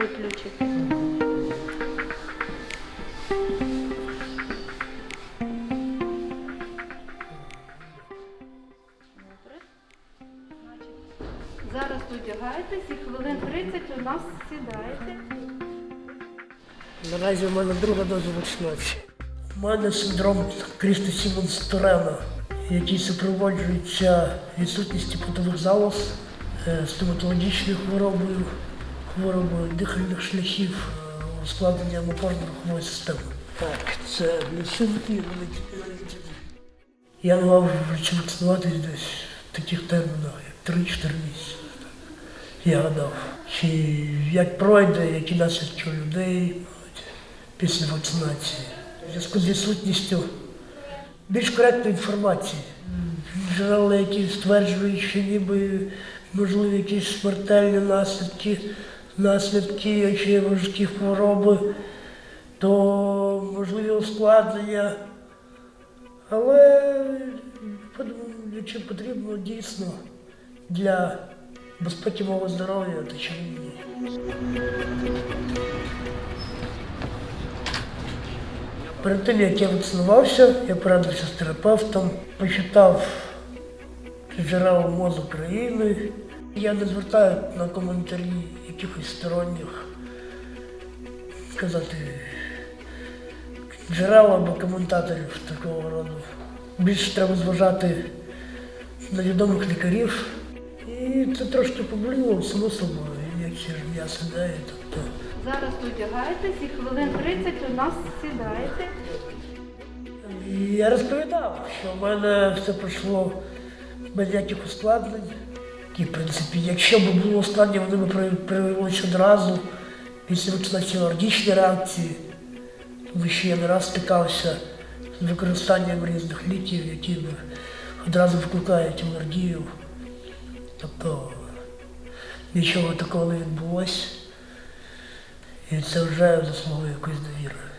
виключити. Зараз одягаєтесь і хвилин 30 у нас сідаєте. Наразі в мене друга доза вакцинації. У мене синдром Кріста Сімонс Торена, який супроводжується відсутністю потових залоз, е, стоматологічною хворобою, хворобою дихальних шляхів, е, ускладненням опорно-рухової системи. Так, це вони Я мав вже десь в таких термінах, як 3-4 місяці. Я гадав, чи як пройде, які наслідки у людей після вакцинації. У зв'язку з відсутністю більш коректної інформації. Джерела, які стверджують, що ніби можливі якісь смертельні наслідки, наслідки чи важкі хвороби, то можливі ускладнення. Але якщо потрібно дійсно для безпеки мого здоров'я, то чому ні? Перед тим, як я вакцинувався, я порадився з терапевтом, почитав джерела МОЗ України. Я не звертаю на коментарі якихось сторонніх, сказати, джерел або коментаторів такого роду. Більше треба зважати на відомих лікарів. І це трошки поблювало само собою, ін'єкція ж м'ясо. Тобто. Зараз одягаєтесь і хвилин 30 у нас сідаєте. І я розповідав, що в мене все пройшло без ніяких ускладнень. І, в принципі, якщо б було ускладнення, вони б проявилися одразу після вакцинації алергічні реакції, тому що я не раз стикався з використанням різних ліків, які б одразу викликають алергію. Тобто нічого такого не відбулося. І це вже заслуговує якоїсь довіри.